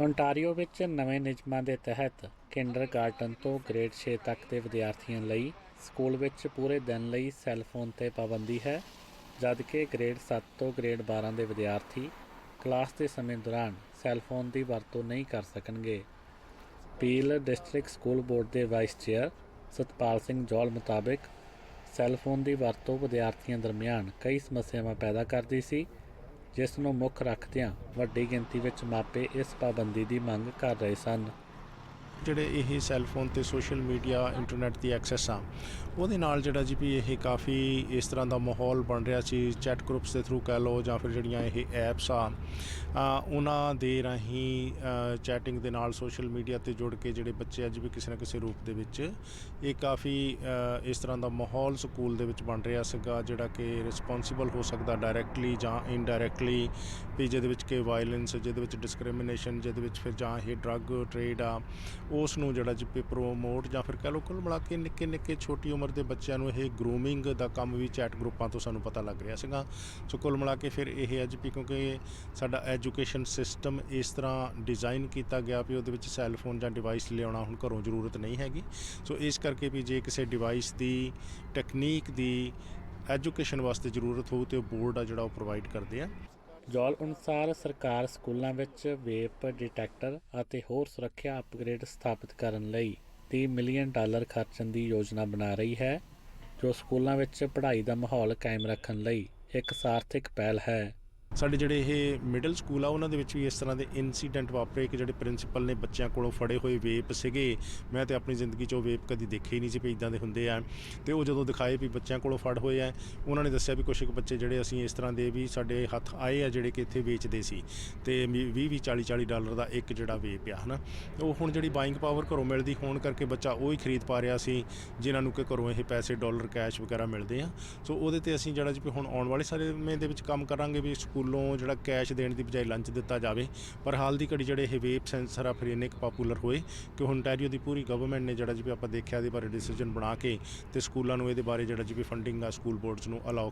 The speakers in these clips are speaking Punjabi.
ਓਨਟਾਰੀਓ ਵਿੱਚ ਨਵੇਂ ਨਿਯਮਾਂ ਦੇ ਤਹਿਤ ਕਿੰਡਰਗਾਰਟਨ ਤੋਂ ਗ੍ਰੇਡ 6 ਤੱਕ ਦੇ ਵਿਦਿਆਰਥੀਆਂ ਲਈ ਸਕੂਲ ਵਿੱਚ ਪੂਰੇ ਦਿਨ ਲਈ ਸੈੱਲ ਫੋਨ ਤੇ ਪਾਬੰਦੀ ਹੈ ਜਦਕਿ ਗ੍ਰੇਡ 7 ਤੋਂ ਗ੍ਰੇਡ 12 ਦੇ ਵਿਦਿਆਰਥੀ ਕਲਾਸ ਦੇ ਸਮੇਂ ਦੌਰਾਨ ਸੈੱਲ ਫੋਨ ਦੀ ਵਰਤੋਂ ਨਹੀਂ ਕਰ ਸਕਣਗੇ। ਪੀਲ ਡਿਸਟ੍ਰਿਕਟ ਸਕੂਲ ਬੋਰਡ ਦੇ ਵਾਈਸ ਚੇਅਰ ਸਤਪਾਲ ਸਿੰਘ ਜੋਲ ਮੁਤਾਬਕ ਸੈੱਲ ਫੋਨ ਦੀ ਵਰਤੋਂ ਵਿਦਿਆਰਥੀਆਂ ਦਰਮਿਆਨ ਕਈ ਸਮੱਸਿਆਵਾਂ ਪੈਦਾ ਕਰਦੀ ਸੀ ਜਿਸ ਨੂੰ ਮੁੱਖ ਰੱਖਦਿਆਂ ਵੱਡੀ ਗਿਣਤੀ ਵਿੱਚ ਮਾਪੇ ਇਸ ਪਾਬੰਦੀ ਦੀ ਮੰਗ ਕਰ ਰਹੇ ਸਨ। ਜਿਹੜੇ ਇਹ ਸੈੱਲ ਫੋਨ ਤੇ ਸੋਸ਼ਲ ਮੀਡੀਆ ਇੰਟਰਨੈਟ ਦੀ ਐਕਸੈਸ ਆ, ਉਹਦੇ ਨਾਲ ਜਿਹੜਾ ਜੀ ਵੀ ਇਹ ਕਾਫੀ ਇਸ ਤਰ੍ਹਾਂ ਦਾ ਮਾਹੌਲ ਬਣ ਰਿਹਾ ਸੀ ਚੈਟ ਗਰੁੱਪਸ ਦੇ ਥਰੂ ਕਹਿ ਲਓ ਜਾਂ ਫਿਰ ਜਿਹੜੀਆਂ ਇਹ ਐਪਸ ਆ ਉਹਨਾਂ ਦੇ ਰਾਹੀਂ ਚੈਟਿੰਗ ਦੇ ਨਾਲ ਸੋਸ਼ਲ ਮੀਡੀਆ ਤੇ ਜੁੜ ਕੇ ਜਿਹੜੇ ਬੱਚੇ ਅੱਜ ਵੀ ਕਿਸੇ ਨਾ ਕਿਸੇ ਰੂਪ ਦੇ ਵਿੱਚ, ਇਹ ਕਾਫੀ ਇਸ ਤਰ੍ਹਾਂ ਦਾ ਮਾਹੌਲ ਸਕੂਲ ਦੇ ਵਿੱਚ ਬਣ ਰਿਹਾ ਸੀਗਾ, ਜਿਹੜਾ ਕਿ ਰਿਸਪੌਂਸਿਬਲ ਹੋ ਸਕਦਾ ਡਾਇਰੈਕਟਲੀ ਜਾਂ ਇਨਡਾਇਰੈਕਟਲੀ ਵੀ ਜਿਹਦੇ ਵਿੱਚ ਕਿ ਵਾਇਲੈਂਸ ਜਿਹਦੇ ਵਿੱਚ ਡਿਸਕ੍ਰਿਮੀਨੇਸ਼ਨ ਜਿਹਦੇ ਵਿੱਚ ਫਿਰ ਜਾਂ ਇਹ ਡਰੱਗ ਟ੍ਰੇਡ ਆ ਉਸ ਨੂੰ ਜਿਹੜਾ ਜੀ ਵੀ ਪ੍ਰੋਮੋਟ ਜਾਂ ਫਿਰ ਕਹ ਲਓ ਕੁੱਲ ਮਿਲਾ ਕੇ ਨਿੱਕੇ ਨਿੱਕੇ ਛੋਟੀ ਉਮਰ ਦੇ ਬੱਚਿਆਂ ਨੂੰ ਇਹ ਗਰੂਮਿੰਗ ਦਾ ਕੰਮ ਵੀ ਚੈਟ ਗਰੁੱਪਾਂ ਤੋਂ ਸਾਨੂੰ ਪਤਾ ਲੱਗ ਰਿਹਾ ਸੀਗਾ। ਸੋ ਕੁੱਲ ਮਿਲਾ ਕੇ ਫਿਰ ਇਹ ਅੱਜ ਵੀ ਕਿਉਂਕਿ ਸਾਡਾ ਐਜੂਕੇਸ਼ਨ ਸਿਸਟਮ ਇਸ ਤਰ੍ਹਾਂ ਡਿਜ਼ਾਈਨ ਕੀਤਾ ਗਿਆ ਵੀ ਉਹਦੇ ਵਿੱਚ ਸੈੱਲ ਫੋਨ ਜਾਂ ਡਿਵਾਈਸ ਲਿਆਉਣਾ ਹੁਣ ਘਰੋਂ ਜ਼ਰੂਰਤ ਨਹੀਂ ਹੈਗੀ। ਸੋ ਇਸ ਕਰਕੇ ਵੀ ਜੇ ਕਿਸੇ ਡਿਵਾਈਸ ਦੀ ਟੈਕਨੀਕ ਦੀ ਐਜੂਕੇਸ਼ਨ ਵਾਸਤੇ ਜ਼ਰੂਰਤ ਹੋਊ ਤੇ ਉਹ ਬੋਰਡ ਆ ਜਿਹੜਾ ਉਹ ਪ੍ਰੋਵਾਈਡ ਕਰਦੇ ਆ। ਜੌਲ ਅਨੁਸਾਰ ਸਰਕਾਰ ਸਕੂਲਾਂ ਵਿੱਚ ਵੇਪ ਡਿਟੈਕਟਰ ਅਤੇ ਹੋਰ ਸੁਰੱਖਿਆ ਅਪਗ੍ਰੇਡ ਸਥਾਪਿਤ ਕਰਨ ਲਈ 30 ਮਿਲੀਅਨ ਡਾਲਰ ਖਰਚਣ ਦੀ ਯੋਜਨਾ ਬਣਾ ਰਹੀ ਹੈ, ਜੋ ਸਕੂਲਾਂ ਵਿੱਚ ਪੜ੍ਹਾਈ ਦਾ ਮਾਹੌਲ ਕਾਇਮ ਰੱਖਣ ਲਈ ਇੱਕ ਸਾਰਥਿਕ ਪਹਿਲ ਹੈ। ਸਾਡੇ ਜਿਹੜੇ ਇਹ ਮਿਡਲ ਸਕੂਲ ਆ, ਉਹਨਾਂ ਦੇ ਵਿੱਚ ਵੀ ਇਸ ਤਰ੍ਹਾਂ ਦੇ ਇਨਸੀਡੈਂਟ ਵਾਪਰੇ ਕਿ ਜਿਹੜੇ ਪ੍ਰਿੰਸੀਪਲ ਨੇ ਬੱਚਿਆਂ ਕੋਲੋਂ ਫੜੇ ਹੋਏ ਵੇਪ ਸੀਗੇ। ਮੈਂ ਤੇ ਆਪਣੀ ਜ਼ਿੰਦਗੀ 'ਚ ਉਹ ਵੇਪ ਕਦੀ ਦੇਖੇ ਹੀ ਨਹੀਂ ਸੀ ਵੀ ਇਦਾਂ ਦੇ ਹੁੰਦੇ ਆ। ਤੇ ਉਹ ਜਦੋਂ ਦਿਖਾਏ ਵੀ ਬੱਚਿਆਂ ਕੋਲੋਂ ਫੜ ਹੋਏ ਆ, ਉਹਨਾਂ ਨੇ ਦੱਸਿਆ ਵੀ ਕੁਝ ਕੁ ਬੱਚੇ ਜਿਹੜੇ ਅਸੀਂ ਇਸ ਤਰ੍ਹਾਂ ਦੇ ਵੀ ਸਾਡੇ ਹੱਥ ਆਏ ਆ ਜਿਹੜੇ ਕਿ ਇੱਥੇ ਵੇਚਦੇ ਸੀ। ਤੇ 20 20 40 40 ਡਾਲਰ ਦਾ ਇੱਕ ਜਿਹੜਾ ਵੇਪ ਆ, ਹਨਾ। ਉਹ ਹੁਣ ਜਿਹੜੀ ਬਾਇੰਗ ਪਾਵਰ ਘਰੋਂ ਮਿਲਦੀ ਹੋਣ ਕਰਕੇ ਬੱਚਾ ਉਹ ਹੀ ਖਰੀਦ ਪਾ ਰਿਹਾ ਸੀ, ਜਿਨ੍ਹਾਂ ਨੂੰ ਕਿ ਘਰੋਂ ਇਹ ਪੈਸੇ ਡਾਲਰ ਕੈਸ਼ ਵਗੈਰਾ ਮਿਲਦੇ ਆ। ਸੋ ਉਹਦੇ ਤੇ ਅਸੀਂ ਜਿਹੜਾ ਜੀ ਵੀ ਹੁਣ ਆਉਣ ਵਾਲੇ ਸਮੇਂ ਦੇ ਵਿੱਚ ਕੰਮ ਕਰਾਂਗੇ ਵੀ ਸਕੂਲੋਂ ਸਕੂਲੋਂ ਜਿਹੜਾ ਕੈਸ਼ ਦੇਣ ਦੀ ਬਜਾਏ ਲੰਚ ਦਿੱਤਾ ਜਾਵੇ, ਪਰ ਹਾਲ ਦੀ ਘੜੀ ਜਿਹੜੇ ਇਹ ਵੇਪ ਸੈਂਸਰ ਆ, ਫਿਰ ਇੰਨੇ ਕੁ ਪਪੂਲਰ ਹੋਏ ਕਿ ਓਨਟਾਰੀਓ ਦੀ ਪੂਰੀ ਗਵਰਨਮੈਂਟ ਨੇ ਜਿਹੜਾ ਜੀ ਵੀ ਆਪਾਂ ਦੇਖਿਆ ਇਹਦੇ ਬਾਰੇ ਡਿਸੀਜਨ ਬਣਾ ਕੇ ਤੇ ਸਕੂਲਾਂ ਨੂੰ ਇਹਦੇ ਬਾਰੇ ਜਿਹੜਾ ਜੀ ਵੀ ਫੰਡਿੰਗ ਆ ਸਕੂਲ ਬੋਰਡਸ ਨੂੰ ਅਲਾਉ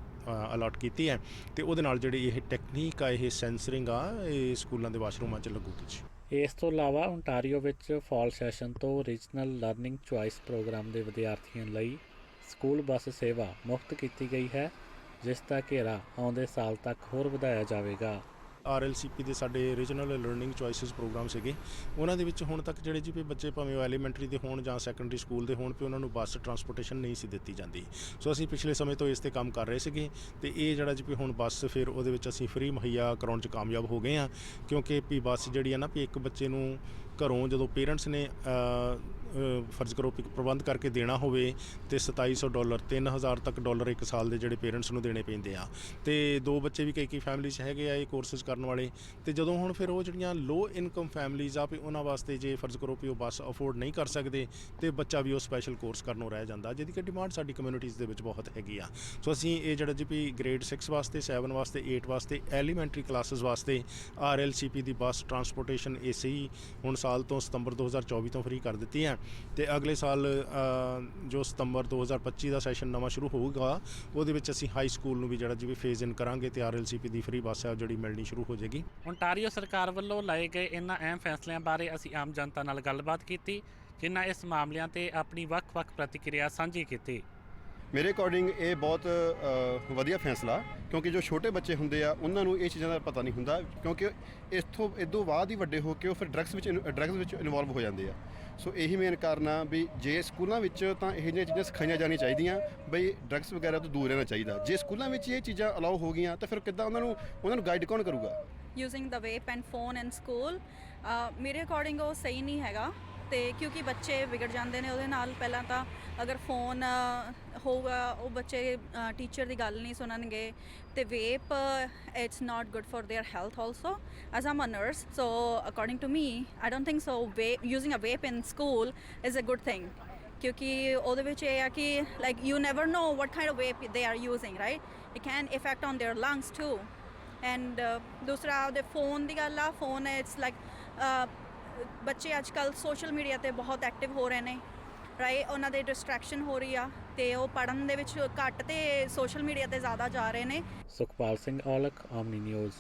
ਅਲਾਟ ਕੀਤੀ ਹੈ ਤੇ ਉਹਦੇ ਨਾਲ ਜਿਹੜੀ ਇਹ ਟੈਕਨੀਕ ਆ, ਇਹ ਸੈਂਸਰਿੰਗ ਆ, ਇਹ ਸਕੂਲਾਂ ਦੇ ਵਾਸ਼ਰੂਮਾਂ 'ਚ ਲੱਗੂਗੀ ਜੀ ਇਸ ਤੋਂ ਇਲਾਵਾ ਓਨਟਾਰੀਓ ਵਿੱਚ ਫਾਲ ਸੈਸ਼ਨ ਤੋਂ ਰੀਜਨਲ ਲਰਨਿੰਗ ਚੁਆਇਸ ਪ੍ਰੋਗਰਾਮ ਦੇ ਵਿਦਿਆਰਥੀਆਂ ਲਈ ਸਕੂਲ ਬੱਸ ਸੇਵਾ ਮੁਫਤ ਕੀਤੀ ਗਈ ਹੈ। ਜਿਸ ਦਾ ਘੇਰਾ ਆਉਂਦੇ ਸਾਲ ਤੱਕ ਹੋਰ ਵਧਾਇਆ ਜਾਵੇਗਾ। ਆਰਐਲਸੀਪੀ ਦੇ ਸਾਡੇ ਰੀਜਨਲ ਲਰਨਿੰਗ ਚੁਆਇਸਸ ਪ੍ਰੋਗਰਾਮ ਸੀਗੇ। ਉਹਨਾਂ ਦੇ ਵਿੱਚ ਹੁਣ ਤੱਕ ਜਿਹੜੇ ਜੀ ਵੀ ਬੱਚੇ ਭਾਵੇਂ ਉਹ ਐਲੀਮੈਂਟਰੀ ਦੇ ਹੋਣ ਜਾਂ ਸੈਕੰਡਰੀ ਸਕੂਲ ਦੇ ਹੋਣ, ਵੀ ਉਹਨਾਂ ਨੂੰ ਬੱਸ ਟਰਾਂਸਪੋਰਟੇਸ਼ਨ ਨਹੀਂ ਸੀ ਦਿੱਤੀ ਜਾਂਦੀ। ਸੋ ਅਸੀਂ ਪਿਛਲੇ ਸਮੇਂ ਤੋਂ ਇਸ ਤੇ ਕੰਮ ਕਰ ਰਹੇ ਸੀਗੇ ਤੇ ਇਹ ਜਿਹੜਾ ਜੀ ਵੀ ਹੁਣ ਬੱਸ ਫਿਰ ਉਹਦੇ ਵਿੱਚ ਅਸੀਂ ਫ੍ਰੀ ਮੁਹੱਈਆ ਕਰਾਉਣ 'ਚ ਕਾਮਯਾਬ ਹੋ ਗਏ ਆ ਕਿਉਂਕਿ ਵੀ ਬੱਸ ਜਿਹੜੀ ਆ ਨਾ ਵੀ ਇੱਕ ਬੱਚੇ ਨੂੰ ਘਰੋਂ ਜਦੋਂ ਪੇਰੈਂਟਸ ਨੇ ਫਰਜ਼ ਕਰੋ ਵੀ ਪ੍ਰਬੰਧ ਕਰਕੇ ਦੇਣਾ ਹੋਵੇ ਤੇ 2700 ਡਾਲਰ 3000 ਤੱਕ ਡਾਲਰ ਇੱਕ ਸਾਲ ਦੇ ਜਿਹੜੇ ਪੇਰੈਂਟਸ ਨੂੰ ਦੇਣੇ ਪੈਂਦੇ ਆ। ਤੇ ਦੋ ਬੱਚੇ ਵੀ ਕਈ ਕਈ ਫੈਮਿਲੀ 'ਚ ਹੈਗੇ ਆ ਇਹ ਕੋਰਸਸ ਕਰਨ ਵਾਲੇ। ਤੇ ਜਦੋਂ ਹੁਣ ਫਿਰ ਉਹ ਜਿਹੜੀਆਂ ਲੋ ਇਨਕਮ ਫੈਮਿਲੀਜ਼ ਆ, ਵੀ ਉਹਨਾਂ ਵਾਸਤੇ ਜੇ ਫਰਜ਼ ਕਰੋ ਵੀ ਉਹ ਬੱਸ ਅਫੋਰਡ ਨਹੀਂ ਕਰ ਸਕਦੇ, ਤੇ ਬੱਚਾ ਵੀ ਉਹ ਸਪੈਸ਼ਲ ਕੋਰਸ ਕਰਨੋਂ ਰਹਿ ਜਾਂਦਾ। ਜਿਹਦੀ ਕਿ ਡਿਮਾਂਡ ਸਾਡੀ ਕਮਿਊਨਿਟੀਜ਼ ਦੇ ਵਿੱਚ ਬਹੁਤ ਹੈਗੀ ਆ। ਸੋ ਅਸੀਂ ਇਹ ਜਿਹੜਾ ਜੀ ਵੀ ਗ੍ਰੇਡ 6 ਵਾਸਤੇ 7 ਵਾਸਤੇ 8 ਵਾਸਤੇ ਐਲੀਮੈਂਟਰੀ ਕਲਾਸਿਸ ਵਾਸਤੇ ਆਰਐਲਸੀਪੀ ਦੀ ਬੱਸ ਟਰਾਂਸਪੋਰਟੇਸ਼ਨ ਏਸੀ ਹੁਣ ਸਾਲ ਤੋਂ ਸਤੰਬਰ 2024 ਤੋਂ ਫ੍ਰੀ ਕਰ ਦਿੱਤੀ ਹੈ ਤੇ ਅਗਲੇ ਸਾਲ ਜੋ ਸਤੰਬਰ 2025 ਦਾ ਸੈਸ਼ਨ ਨਵਾਂ ਸ਼ੁਰੂ ਹੋਊਗਾ, ਉਹਦੇ ਵਿੱਚ ਅਸੀਂ ਹਾਈ ਸਕੂਲ ਨੂੰ ਵੀ ਜਿਹੜਾ ਜੀ ਵੀ ਫੇਜ਼ ਇਨ ਕਰਾਂਗੇ ਤੇ ਆਰਐਲਸੀਪੀ ਦੀ ਫ੍ਰੀ ਬੱਸ ਹੈ ਜਿਹੜੀ ਮਿਲਣੀ ਸ਼ੁਰੂ ਹੋ ਜਾਏਗੀ। ਓਨਟਾਰੀਓ ਸਰਕਾਰ ਵੱਲੋਂ ਲਾਏ ਗਏ ਇਹਨਾਂ ਅਹਿਮ ਫੈਸਲਿਆਂ ਬਾਰੇ ਅਸੀਂ ਆਮ ਜਨਤਾ ਨਾਲ ਗੱਲਬਾਤ ਕੀਤੀ, ਜਿਨ੍ਹਾਂ ਇਸ ਮਾਮਲਿਆਂ ਤੇ ਆਪਣੀ ਵੱਖ-ਵੱਖ ਪ੍ਰਤੀਕਿਰਿਆ ਸਾਂਝੀ ਕੀਤੀ। ਮੇਰੇ ਅਕੋਰਡਿੰਗ ਇਹ ਬਹੁਤ ਅ, ਵਧੀਆ ਫੈਸਲਾ ਕਿਉਂਕਿ ਜੋ ਛੋਟੇ ਬੱਚੇ ਹੁੰਦੇ ਆ ਉਹਨਾਂ ਨੂੰ ਇਹ ਚੀਜ਼ਾਂ ਦਾ ਪਤਾ ਨਹੀਂ ਹੁੰਦਾ ਕਿਉਂਕਿ ਇਸ ਤੋਂ ਇਦੋਂ ਬਾਅਦ ਹੀ ਵੱਡੇ ਹੋ ਕੇ ਉਹ ਫਿਰ ਡਰੱਗਸ ਵਿੱਚ ਡਰੱਗਸ ਵਿੱਚ ਇਨਵੋਲਵ ਹੋ ਜਾਂਦੇ ਆ। ਸੋ ਇਹੀ ਮੇਨ ਕਾਰਨ ਆ ਵੀ ਜੇ ਸਕੂਲਾਂ ਵਿੱਚ ਤਾਂ ਇਹੋ ਜਿਹੀਆਂ ਚੀਜ਼ਾਂ ਸਿਖਾਈਆਂ ਜਾਣੀਆਂ ਚਾਹੀਦੀਆਂ ਬਈ ਡਰੱਗਸ ਵਗੈਰਾ ਤੋਂ ਦੂਰ ਰਹਿਣਾ ਚਾਹੀਦਾ। ਜੇ ਸਕੂਲਾਂ ਵਿੱਚ ਇਹ ਚੀਜ਼ਾਂ ਅਲਾਉ ਹੋ ਗਈਆਂ ਤਾਂ ਫਿਰ ਕਿੱਦਾਂ ਉਹਨਾਂ ਨੂੰ ਉਹਨਾਂ ਨੂੰ ਗਾਈਡ ਕੌਣ ਕਰੂਗਾ? Using the vape and phone in school ਮੇਰੇ ਅਕੋਰਡਿੰਗ ਉਹ ਸਹੀ ਨਹੀਂ ਹੈਗਾ। ਤੇ ਕਿਉਂਕਿ ਬੱਚੇ ਵਿਗੜ ਜਾਂਦੇ ਨੇ, ਉਹਦੇ ਨਾਲ ਪਹਿਲਾਂ ਤਾਂ ਅਗਰ ਫੋਨ ਹੋਊਗਾ, ਉਹ ਬੱਚੇ ਟੀਚਰ ਦੀ ਗੱਲ ਨਹੀਂ ਸੁਣਨਗੇ ਤੇ vape it's not good for their health also as um uh so according to me I don't think so vape using a vape in school is a good thing ਕਿਉਂਕਿ ਉਹਦੇ ਵਿੱਚ ਇਹ ਆ ਕਿ like you never know what kind of vape they are using right it can effect on their lungs too and ਦੂਸਰਾ ਉਹਦੇ ਫੋਨ ਦੀ ਗੱਲ ਆ ਫੋਨ ਇਟਸ ਲਾਈਕ ਬੱਚੇ ਅੱਜ ਕੱਲ ਸੋਸ਼ਲ ਮੀਡੀਆ ਤੇ ਬਹੁਤ ਐਕਟਿਵ ਹੋ ਰਹੇ ਨੇ ਰਾਈਟ ਉਹਨਾਂ ਦੇ ਡਿਸਟਰੈਕਸ਼ਨ ਹੋ ਰਹੀ ਆ ਤੇ ਉਹ ਪੜਨ ਦੇ ਵਿੱਚ ਘੱਟ ਤੇ ਸੋਸ਼ਲ ਮੀਡੀਆ ਤੇ ਜ਼ਿਆਦਾ ਜਾ ਰਹੇ ਨੇ। ਸੁਖਪਾਲ ਸਿੰਘ ਔਲਖ ਆਮਨੀ ਨਿਊਜ਼।